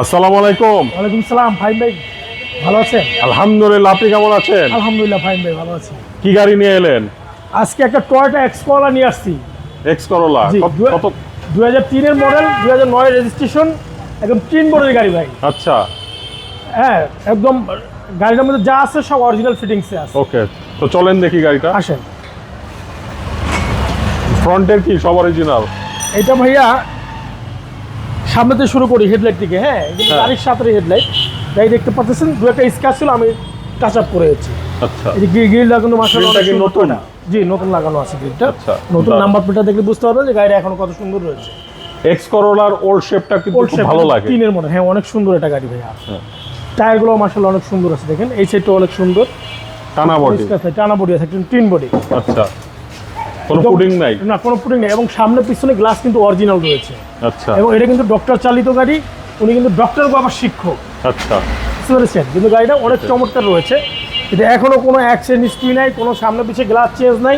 আসসালামু আলাইকুম। ওয়ালাইকুম সালাম ভাই ভালো আছেন? আলহামদুলিল্লাহ আপনি কেমন আছেন? আলহামদুলিল্লাহ ভাই ভালো আছি। কি গাড়ি নিয়ে এলেন? আজকে একটা টয়টা এক্সকলা নিয়ে আসছি। এক্স করোলা কত- তিনের মডেল দু হাজার নয় রেজিস্ট্রেশন একদম তিন গাড়ি ভাই। আচ্ছা। হ্যাঁ একদম গাড়িটার মধ্যে যা আছে সব অরিজিনাল ফিটিংসে আছে। ওকে তো চলেন দেখি গাড়িটা। আসেন। ফ্রন্টের কি সব অরিজিনাল এটা ভাইয়া সামনে থেকে শুরু করি হেডলাইট থেকে হ্যাঁ? হ্যাঁ। গাড়ির সাথে হেডলাইট গাড়ি দেখতে পাচ্ছেন দু একটা স্কাচ ছিল আমি টাচ আপ করে যাচ্ছি আচ্ছা। গ্রিলটা কিন্তু মাসাল্লাহ নতুন? জি নতুন লাগানো আছে গ্রিলটা আচ্ছা, নতুন নাম্বার প্লেটটা দেখলে বুঝতে যে গাড়িটা এখন কত সুন্দর রয়েছে। এক্স করোলার ওল্ড শেপটা কিন্তু Old খুব ভালো লাগে। তিনের মনে হ্যাঁ অনেক সুন্দর এটা গাড়ি ভাইয়া। হ্যাঁ। টায়ারগুলো মাসাল্লাহ অনেক সুন্দর আছে দেখেন এই সাইডটা অনেক সুন্দর। টানা বডি আছে, টানা বডি আছে টিন বডি আচ্ছা। কোনো পুডিং নাই? না কোনো পুটিং নেই। এবং সামনে পিছনে গ্লাস কিন্তু অরিজিনাল রয়েছে। আচ্ছা। এবং এটা কিন্তু ডক্টর চালিত গাড়ি উনি কিন্তু ডক্টর বাবা শিক্ষক। আচ্ছা। বুঝতে পেরেছেন? কিন্তু গাড়িটা অনেক চমৎকার রয়েছে। এটা এখনও কোনো অ্যাক্সিডেন্ট হিস্ট্রি নাই কোনো সামনে পিছিয়ে গ্লাস চেঞ্জ নাই।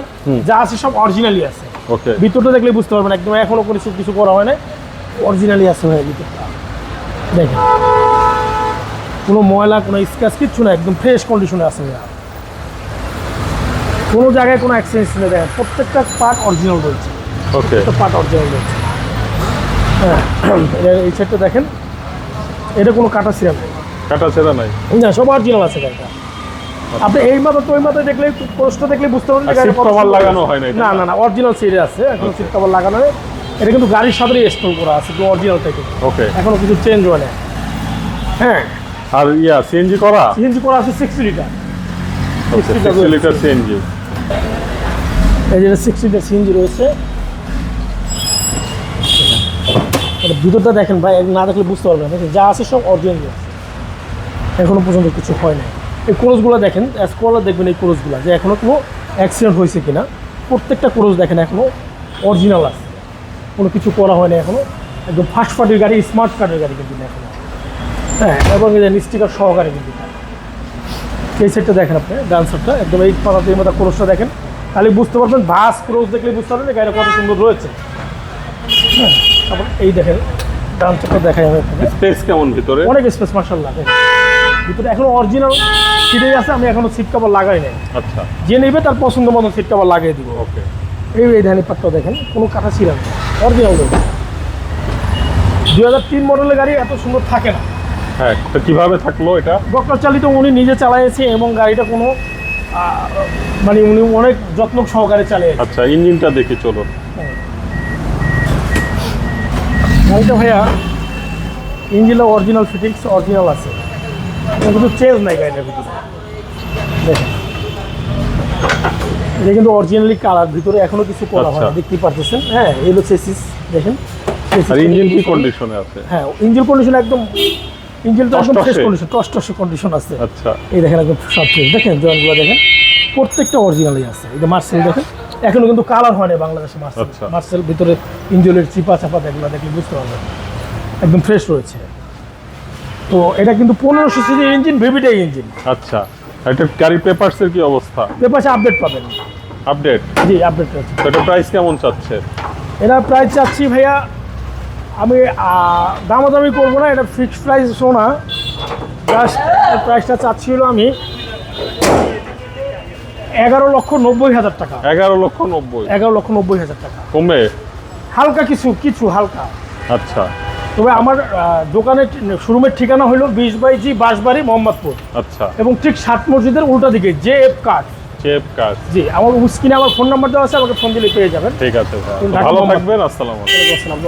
যা আছে সব অরিজিনালি আছে। ওকে। ভিতরটা দেখলে বুঝতে পারবেন একদম এখনও কোনো কিছু কিছু করা হয় না অরিজিনালি আছে ভাই ভিতরটা। দেখেন। কোনো ময়লা কোনো স্ক্র্যাচ কিচ্ছু না একদম ফ্রেশ কন্ডিশনে আছে ভাইয়া। কোনো জায়গায় কোনো অ্যাক্সিডেন্ট নেই দেখেন প্রত্যেকটা পার্ট অরিজিনাল রয়েছে ওকে পার্ট অরিজিনাল রয়েছে হ্যাঁ এই সাইডটা দেখেন। এটা কোনো কাটা সিরাম নেই। কাটা ছেঁড়া নাই? না সব অরিজিনাল আছে গাড়িটা আপনি এই মাথা তো ওই মাথায় দেখলে পোস্ট দেখলে বুঝতে পারবেন cover সুন্দর লাগানো হয় না এটা? না না না অরিজিনাল সিটে আছে এখন সিট কভার লাগানো নেই। এটা কিন্তু গাড়ির সাথে ইনস্টল করা আছে তো অরিজিনাল থেকে ওকে এখনও কিছু চেঞ্জ হয় না। হ্যাঁ। আর ইয়া সিএনজি করা? সিএনজি করা আছে sixty liter okay 60 60 liter CNG এই যে সিক্সটি লিটার সিএনজি রয়েছে। এটা ভিতরটা দেখেন ভাই, না দেখলে বুঝতে পারবেন দেখেন, যা আছে সব অরিজিনাল আছে। এখনও পর্যন্ত কিছু হয় না এই ক্রোজগুলো দেখেন স্কোয়ালা দেখবেন এই ক্রোজগুলো যে এখনও কোনো অ্যাক্সিডেন্ট হয়েছে কিনা। প্রত্যেকটা ক্রোজ দেখেন, এখনও অরিজিনাল আছে। কোনো কিছু করা হয় না এখনও। একদম ফার্স্ট পার্টির গাড়ি স্মার্ট কার্ডের গাড়ি কিন্তু না এখনও হ্যাঁ এবং স্টিকার সহকারে কিন্তু। এই সেটটা দেখেন আপনি ডান সাইডটা একদম এই পাতাতে এই মতো ক্রোজটা দেখেন। তাহলে বুঝতে পারবেন বাস ক্রোজ দেখলে বুঝতে পারবেন যে গাড়িটা কত সুন্দর রয়েছে। হ্যাঁ তারপর এই দেখেন ডান সাইডটা দেখাই আমি স্পেস কেমন ভিতরে? অনেক স্পেস মার্শাল্লাহ ভিতরে এখনও অরিজিনাল সিটেই আছে আমি এখনও সিট কাভার লাগাই নাই। আচ্ছা। যে নেবে তার পছন্দ মতো সিট কাভার লাগিয়ে দিব। ওকে এই এই ধানি পাটটা দেখেন কোনো কাটা ছিল না অরিজিনাল দুই হাজার তিন মডেলের গাড়ি এত সুন্দর থাকে না। হ্যাঁ তো কীভাবে থাকল এটা? ডক্টর চালিত উনি নিজে চালাইছে এবং গাড়িটা কোনো মানে উনি অনেক যত্ন সহকারে চালিয়েছে। আচ্ছা ইঞ্জিনটা দেখি চলো গাড়িটা ভাইয়া ইঞ্জিনটা অরিজিনাল ফিটিংস অরিজিনাল আছে। কোনো কিন্তু চেঞ্জ নাই গাড়িটার ভিতরে। দেখেন। এটা কিন্তু অরিজিনালি কালার ভিতরে এখনও কিছু করা হয় আচ্ছা। দেখতেই পারতেছেন। হ্যাঁ এলো চেসিস দেখেন। আর ইঞ্জিন কি কন্ডিশনে আছে? হ্যাঁ ইঞ্জিন কন্ডিশন একদম ইঞ্জিনটা একদম ফ্রেশ কন্ডিশন টস কন্ডিশন আছে। আচ্ছা। এই দেখেন একদম সব ফ্রেশ দেখেন জয়েন্টগুলো দেখেন প্রত্যেকটা অরিজিনালই আছে। এই যে মার্সেল দেখেন এখনও কিন্তু কালার হয় না বাংলাদেশে মার্সেল আচ্ছা। মার্সেল ভিতরে ইঞ্জিনের চিপা চাপা দেখল দেখলে বুঝতে পারবেন। একদম ফ্রেশ রয়েছে। তো এটা কিন্তু পনেরোশো সিসি ইঞ্জিন ভিভিটাই ইঞ্জিন আচ্ছা। এটা গাড়ি পেপারসের কি অবস্থা? পাশে আপডেট পাবেন। আপডেট জি আপডেট রয়েছে। এটা প্রাইস কেমন চাচ্ছে? এটা প্রাইস চাচ্ছি ভাইয়া আমি দামাদামি করব না এটা ফিক্সড প্রাইস সোনা। জাস্ট প্রাইসটা চাচ্ছি হলো আমি এগারো লক্ষ নব্বই হাজার টাকা। এগারো লক্ষ নব্বই। এগারো লক্ষ নব্বই হাজার টাকা। কমে হালকা কিছু কিছু হালকা। আচ্ছা। তবে আমার দোকানের শোরুমের ঠিকানা হলো বিশ বাই জি বাঁশবাড়ি মোহাম্মদপুর। আচ্ছা। এবং ঠিক সাত মসজিদের উল্টা দিকে জে এফ কার্ড চেপ কাজ। জি আমার স্ক্রিনে আমার ফোন নাম্বার দেওয়া আছে আমাকে ফোন দিলে পেয়ে যাবেন। ঠিক আছে ভালো। থাকবেন আসসালামু আলাইকুম। আসসালাম।